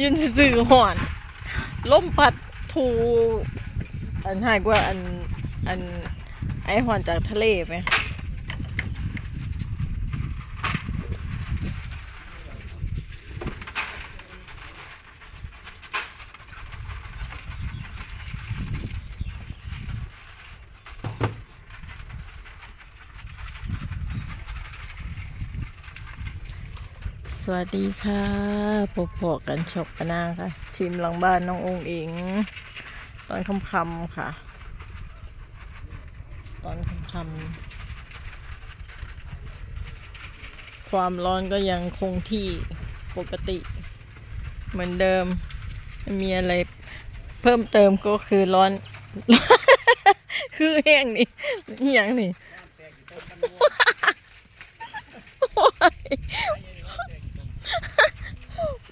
ยืนซื่อห่อนล้มปัดถูอันหายกว่าอันอันไอห่อนจากทะเลไหม สวัสดีค่ะพบพอกันชกกันนางค่ะทีมหลังบ้านน้ององค์อิงตอนค่ำๆค่ะ ตอนค่ำๆความร้อนก็ยังคงที่ปกติ เหมือนเดิมมีอะไรเพิ่มเติมก็คือร้อน คือแห้งนี่อหย่างนี่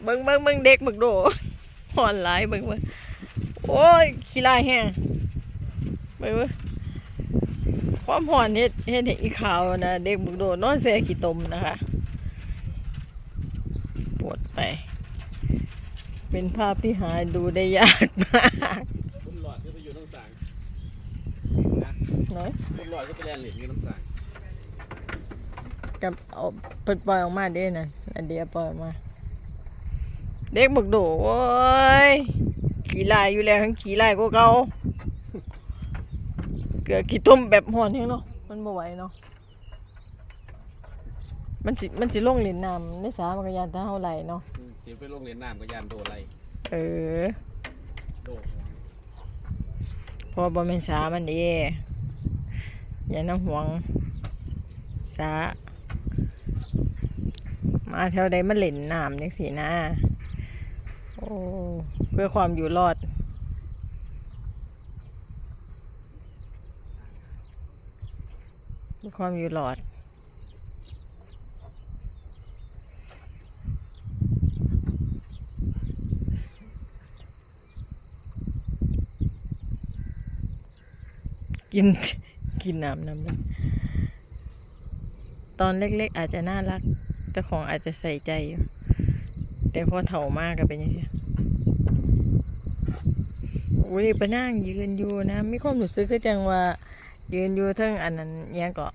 บิ่งเบิ่งเบิ่งเด็กบักโดห่อนหลายเบิ่งเบิ่งโอ้ยขี้ลายแห้งเบิ่งเบิ่งความห่อนเฮ็ดเฮ็ดให้อีขาวนะเด็กบักโดนอนแซ่ขี้ตมนะคะปวดไป เป็นภาพที่หาดูได้ยากมากคุณหลอดก็ไปอยู่น้ำสางนะน้อยคุณหลอดก็ไปแลนเหรียญอยู่น้ำสางกับเอาเปิดปล่อยออกมาเด้นะอันเดียวปล่อยออกมา เด็กบักโดโอ้ยขี้ลายอยู่แล้วทั้งขี้ลายก็เก่าเกลือขี้ต้มแบบห่อนแห้งเนาะมันบ่ไหวเนาะมันสิมันสิลงเล่นน้ำในสามันก็ยานถ้าเฮาไหลเนาะเสียไปลงเหรียญน้ำก็ยานโดนอะไรเออโดนเพอบ่แม่นสามันเด้อย่าน้ำห่วงสามาแถวใดมันเล่นน้ำจังซี่นะ โอ้เพื่อความอยู่รอด เพื่อความอยู่รอดกินกินน้ำน้ำตอนเล็กๆอาจจะน่ารักเจ้าของอาจจะใส่ใจอยู่ แต่พอเฒ่ามากก็เป็นอย่างนี้อุ้ยไปนั่งยืนอยู่นะมีความรู้สึกคือจังว่า ยืนอยู่เทั้งอันนั้นเนี้ยงก็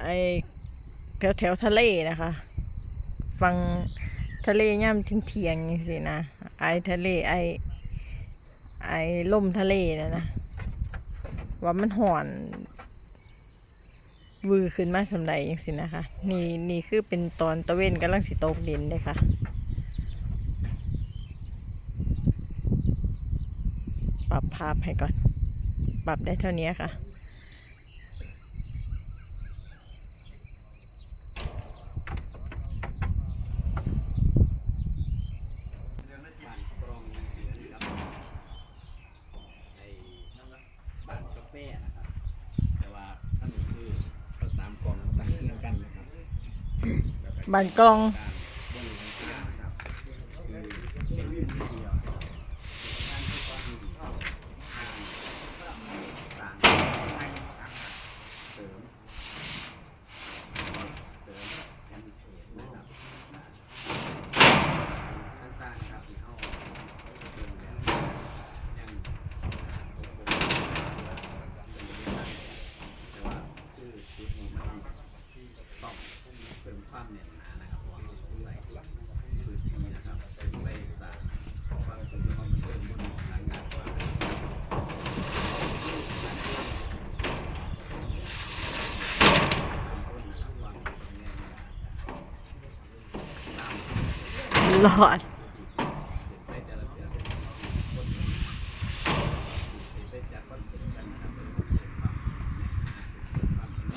ไอแถวแถวทะเลนะคะฟังทะเลย่ำทิ้งเทียงๆอย่างสินะไอทะเลไอไอ้ลมทะเลนะนะว่ามันห่อน วือขึ้นมาสำใดอย่างสินะคะ นี่นี่คือเป็นตอนตะเวนกำลังสิตกดินเลยค่ะปรับภาพให้ก่อน ปรับได้เท่านี้ค่ะ บ้านกรองเสียงครับไอ้บ้านกาแฟนะครับ แต่ว่าท่านคือก็สามกล่องตั้งเรียงกันนะครับ บ้านกล้อง การบนหลังคานะครับคือเป็นวิวเดียวการที่ต้องมีทางสร้างเสริมเสริมกันเองนะครับต่างๆครับที่เขาเป็นแล้วยังแต่ว่าคือจุดนี้มันต้องเป็นความแน่นหนานะครับเพราะว่าเขาใส่พื้นที่นะครับเป็นไปสร้างความสมดุลความเป็นบนทางงานกว่า ห ลอด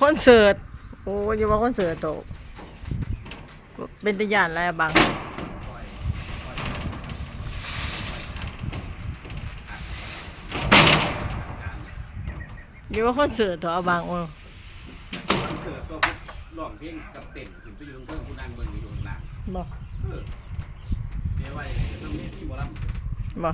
คอนเสิร์ต โอ้ยอย่าว่าคอนเสิร์ตโตกเป็นตะยานอะไรอะบังอย่าว่าคอนเสิร์ตโตอะบังโอ้คอนเสิร์ตก็ร้องเพลงกับเต้นถึงไปอยู่ตรงเครื่องผู้นั่งเบิ่งอยู่ข้างหลังบ่เออเดี๋ยว ไว้ต้องมีที่หมอลำบ่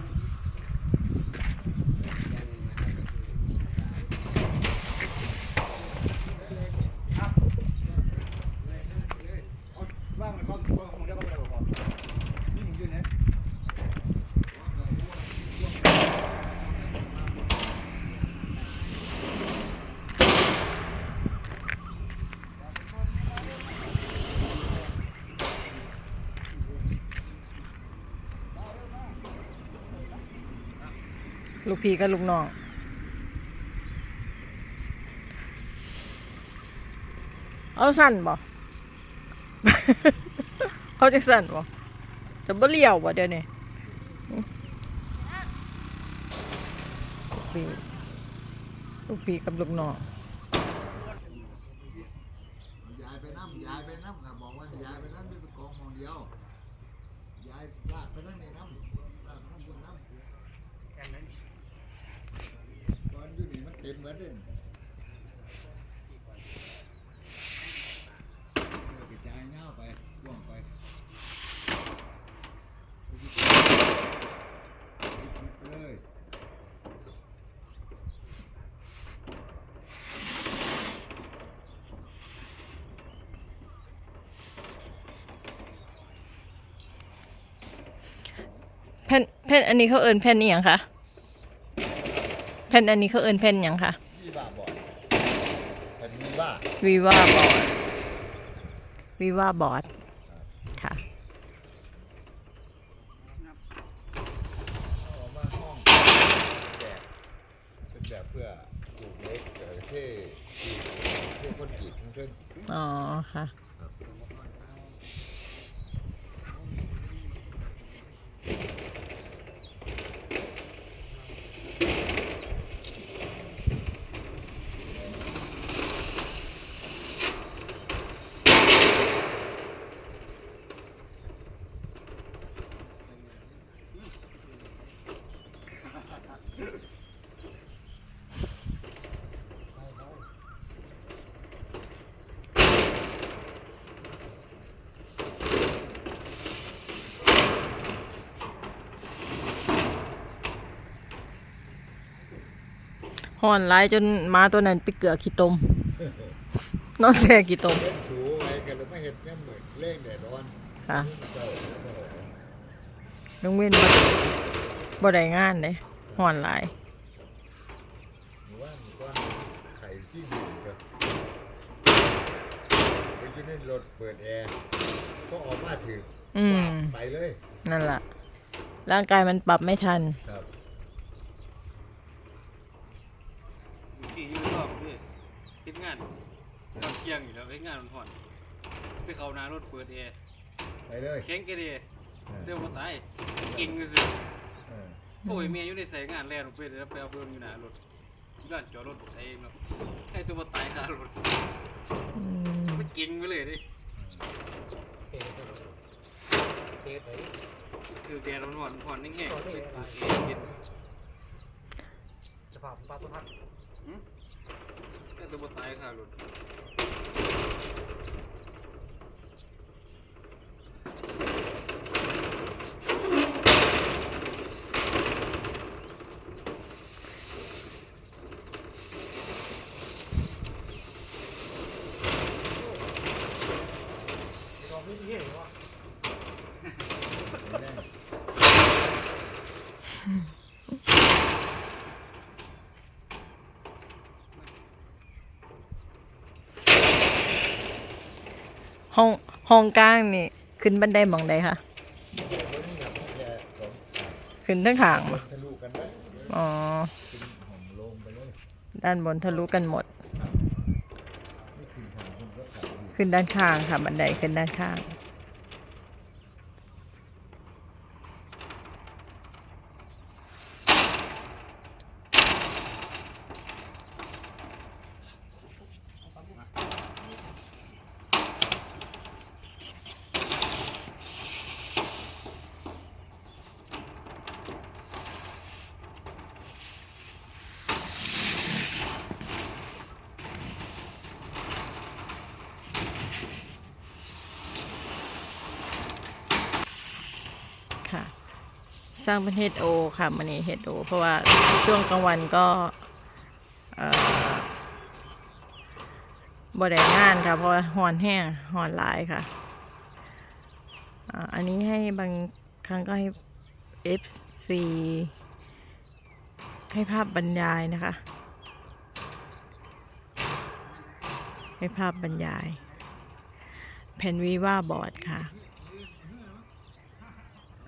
ลูกพี่กับลูกน้องเอาสั่นบ่เขาจะสั่นบ่จะบ่เลี้ยวบ่เดี๋ยวนี้ลูกพี่ลูกพี่กับลูกน้อง ยายไปน้ำยายไปน้ำนะบอกว่ายายไปน้ำนี่เป็นกองมองเดียว ยายลากไปนั่งในน้ำลากน้ำบนน้ำตอนอยู่นี่มัน เต็มเหมือนเดิมกระจายเงาไปว่องไปเลยแผ่นแผ่นอันนี้เขาเอินแผ่นอีหยังคะ แผ่นอันนี้เขาเอิ้นแผ่นหยังคะวีบ้าบอดเป็นวีบ้าวีว่าบอร์ดวีว่าบอร์ดค่ะเอามาห้องแบบเป็นแบบเพื่อปลูกเล็กเอ่อเท่กรีดเท่คนกรีดทั้งเพิ่น อ๋อค่ะ ห่อนร้ายจนหมาตัวนั้นไปเกลือขี้ตมนอนแช่ขี้ตมเล่นสูไว้กันแล้วไม่เห็นเนี่ยเหมือนเล่งแดดร้อนค่ะ เจ้าน้องเว้นบ่บ่ได้งานเลยห่อนหลายหรือว่ามีก้อนไข่ขี้หมูกับไปอยู่ในรถเปิดแอร์ก็ออกมาถึงอืม ไปเลยนั่นล่ะ ร่างกายมันปรับไม่ทัน ครับ ขี่อยู่รอบด้วยเฮ็ ดงานตอนเที่ยงอยู่แล้วเฮ็ดงานมันห่อน ไปเข้าหน้ารถเปิดแอร์ไปเลยแข็งแกเดเออเดี๋ยวบ่ตายกิ่งก็สิเออโอ้ยเมียอยู่ในสายงานแล่นออกไปแล้วไปเอาเบิ่งอยู่หน้ารถอยู่ด้านจอดรถใช้เองเนาะให้ตัวบ่ตายคารถอืมมันกิ่งไปเลยดิคือแดดมันห่อนห่อนแห้งๆไปเปิดแอร์เย็นสภาพปลาตัวพัก แต่ตัวตายคารถ ห้องห้องกลางนี่ ขึ้นบันไดหมองใดคะเดี๋ยวนี้ครับแค่สองขึ้นทั้งขางบ่ทะลุกันได้อ๋อ ขึ้นห่มลงไปเลยด้านบนทะลุกันหมดครับนี่ขึ้นทางคุณก็ขายดีขึ้นด้านข้างค่ะบันไดขึ้นด้านข้าง ค่ะ สร้างเป็นเฮดโอค่ะมันนี้เฮดโอเพราะว่าช่วงกลางวันก็เอ่อบ่ได้งานค่ะ เพราะหอนแห้งหอนหลายค่ะอันนี้ให้บางครั้งก็ให้ FC ให้ภาพบรรยายนะคะ ให้ภาพบรรยาย แผ่นวีว่าบอร์ดค่ะ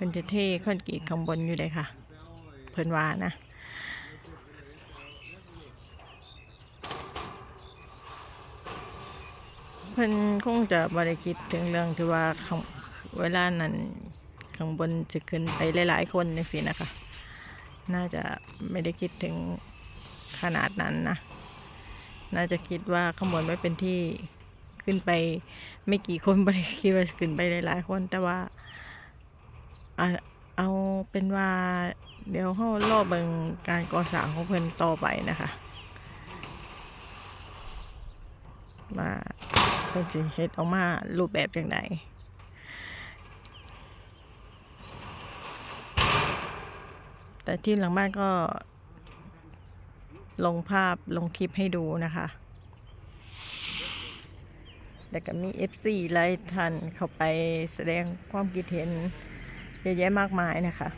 พิ่นจะเทคอนกรีตข้างบนอยู่เลยค่ะ เพิ่นว่านะเพิ่นคงจะบริคิดถึงเรื่องที่ว่าเวลานั้นข้างบนจะขึ้นไปหลายๆคนอย่างสินะคะ น่าจะไม่ได้คิดถึงขนาดนั้นนะ น่าจะคิดว่าข้างบนไม่เป็นที่ขึ้นไปไม่กี่คนบริคิดว่าขึ้นไปหลายๆคนแต่ว่า เอาเป็นว่าเดี๋ยวเขารอเบิงการก่อสร้างของเพิ่นต่อไปนะคะ มาเพิ่นสิเฮ็ดออกมารูปแบบอย่างไรแต่ที่หลังบ้านก็ลงภาพลงคลิปให้ดูนะคะแต่ก็มี FC หลายท่านเข้าไปแสดงความคิดเห็น เยอะแยะมากมายนะคะ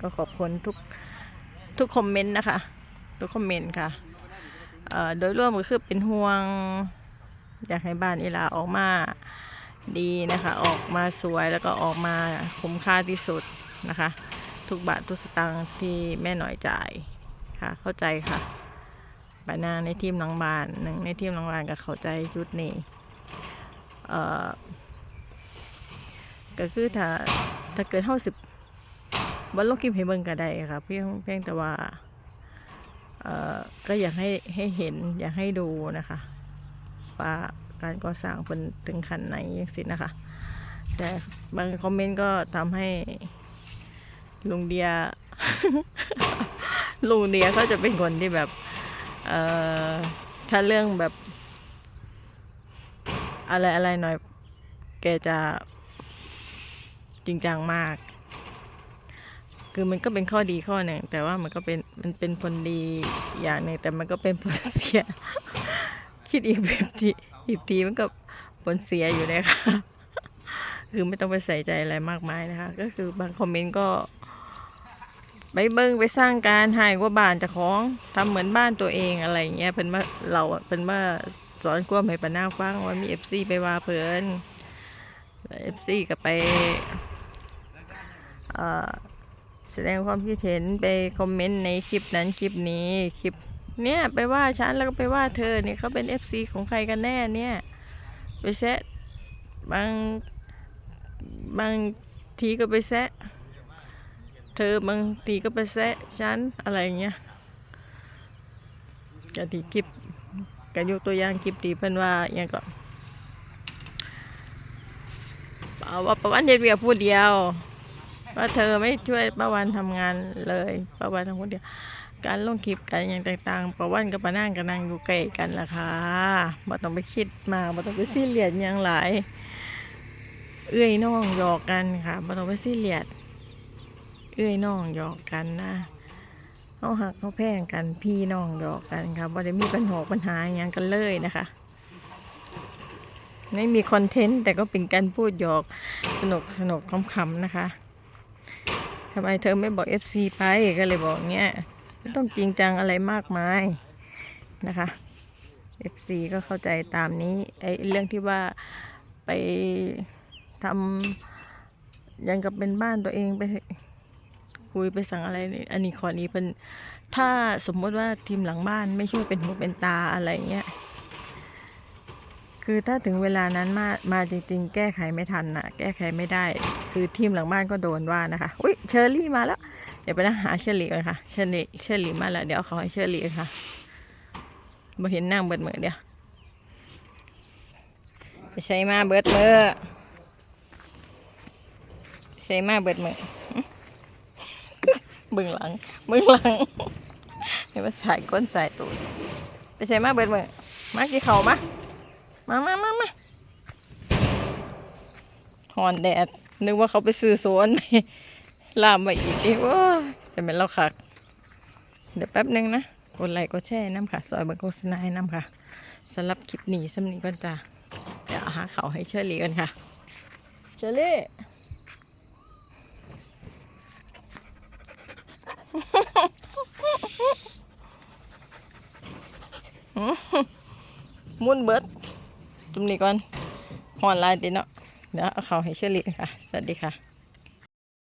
ก็ขอบคุณทุกทุกคอมเมนต์นะคะ ทุกคอมเมนต์ค่ะโดยรวมก็คือเป็นห่วง อยากให้บ้านอีลาออกมาดีนะคะ ออกมาสวยแล้วก็ออกมาคุ้มค่าที่สุดนะคะ ทุกบาททุกสตางค์ที่แม่หน่อยจ่ายค่ะ เข้าใจค่ะปัญหาในทีมหลังบ้านหนึ่งในทีมหลังบ้านก็เข้าใจจุดนี้ เอ่อ ก็คือถ้าถ้าเกิดเท่าสิบบนลงคลิปให้เบิ่งก็ได้ค่ะเพียงเพียงแต่ว่าเอ่อก็อยากให้ให้เห็นอยากให้ดูนะคะว่าการก่อสร้างเป็นถึงขั้นไหนย่างสินะคะ แต่บางคอมเมนต์ก็ทำให้ลุงเดียลุงเดียเขาจะเป็นคนที่แบบเอ่อถ้าเรื่องแบบ อะไรอะไรหน่อยแกจะ จริงจังมาก คือมันก็เป็นข้อดีข้อหนึ่งแต่ว่ามันก็เป็นมันเป็นผลดีอย่างหนึ่งแต่มันก็เป็นผลเสีย คิดอีกแบบทีอีกทีมันก็ผลเสียอยู่นะคะคือไม่ต้องไปใส่ใจอะไรมากมายนะคะ ก็คือบางคอมเมนต์ก็ไปเบิ้งไปสร้างการหายว่าบ้านจะของทำเหมือนบ้านตัวเองอะไรอย่างเงี้ยเป็นว่าเราอะเป็นว่าสอนกล้วมให้ปานาฟังว่ามีเอฟซีไปว่าเพิ่นเอฟซีก็ไป แสดงความคิดเห็นไปคอมเมนต์ในคลิปนั้นคลิปนี้คลิปเนี่ยไปว่าฉันแล้วก็ไปว่าเธอเนี่ยเขาเป็น FC ของใครกันแน่เนี่ยไปแซะบางบางทีก็ไปแซะเธอบางทีก็ไปแซะฉันอะไรอย่างเงี้ยก็ที่คลิปก็ยกตัวอย่างคลิปที่เพิ่นว่าอย่างก็เอาว่าประวันเดียวเวียพูดเดียว ว่าเธอไม่ช่วยป้าวันทำงานเลยป้าวันทำคนเดียว การลงคลิปกันอย่างต่างๆป้าวันกับป้านั่งก็นั่งอยู่ใกล้กันล่ะค่ะบ่ต้องไปคิดมาบ่ต้องไปซีเรียสหยังหลายเอื้อยน้องหยอกกันค่ะบ่ต้องไปซีเรียสเอื้อยน้องหยอกกันนะเขาหักเขาแพงกันพี่น้องหยอกกันค่ะบ่ได้มีปัญหาปัญหาอย่างกันเลยนะคะไม่มีคอนเทนต์แต่ก็เป็นการพูดหยอกสนุกสนุกๆขำๆนะคะำไมเธอไม่บอก FC ไปก็เลยบอกเงี้ยไม่ต้องจริงจังอะไรมากมายนะคะ FC ก็เข้าใจตามนี้ไอ้เรื่องที่ว่าไปทำยังกับเป็นบ้านตัวเองไปคุยไปสั่งอะไรนี่อันนี้ขอนี้เป็นถ้าสมมติว่าทีมหลังบ้านไม่ช่วยเป็นหูเป็นตาอะไรเงี้ย คือถ้าถึงเวลานั้นมามาจริง ๆ แก้ไขไม่ทันน่ะแก้ไขไม่ได้ คือทีมหลังบ้านก็โดนว่านะคะอุ้ยเชอรี่มาแล้วเดี๋ยวไปนั่งหาเชอรี่กันค่ะเชอรี่เชอรี่มาแล้วเดี๋ยวเอให้เชอรี่ค่ะบ่เห็นนั่งเบิดมือเดียวไปใช้มาเบิดมือใช้มาเบิดมือเบึงหลังเบึงหลังเห็นว่าสายก้นสายตูดไปใช้มาเบิดมือมากี่เขามา มามามามาหอนแดด นึกว่าเขาไปซื้อโซนลามมาอีกดิโอ้ยจะเป็นเราคัก เดี๋ยวแป๊บนึงนะ กดไลค์กดแชร์น้ำค่ะ ซอยเบังโฆษณาให้น้ำค่ะสำหรับคลิปนี้สำนีก่อนจ้ะเดี๋ยวหาเขาให้เชอรี่กันค่ะ เชอรี่มุนเบิด จุ่มนี้ก่อนหอนลายติเนาะเดี๋ยวเอาเขาให้เชอรี่ค่ะ สวัสดีค่ะ